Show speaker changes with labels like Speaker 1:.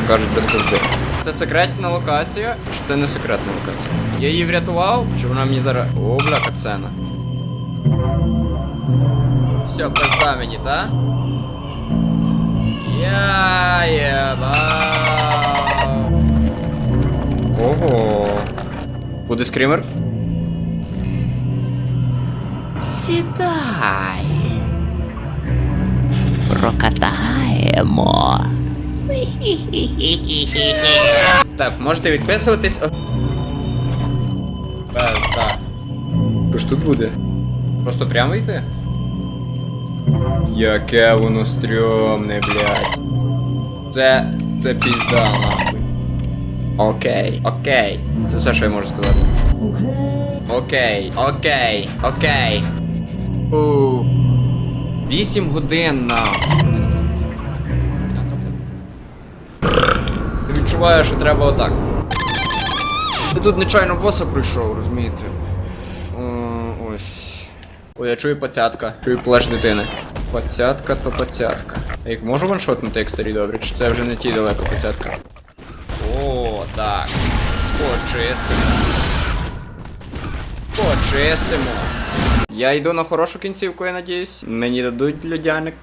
Speaker 1: то кажуть, без пизди. Це секретна локація, чи це не секретна локація? Я її врятував, чи вона мені зараз. О, бля, кацена. Все, пизда мені, та? Я єбав. Ого. Буде скример?
Speaker 2: Сідай. Прокатаємо.
Speaker 1: Так, можете відписуватись. О. Без, так. Що ж тут буде? Просто прямо йти? Яке воно стрьомне, блядь. Це. це пізда, нахуй. Окей, окей. Це все, що я можу сказати. Окей, окей, окей. У. Вісім годин нахуй. Відчуваю, що треба отак. Я тут нечайно боса пройшов, розумієте? М, Ось. Ой, я чую пацятка. Чую плеш дитини. Пацятка то пацятка. Я їх можу ваншотнути, як старі добрі, чи це вже не ті далеко пацятка? О, так. Почистимо. Почистимо. Я йду на хорошу кінцівку, я надіюсь. Мені дадуть людяник.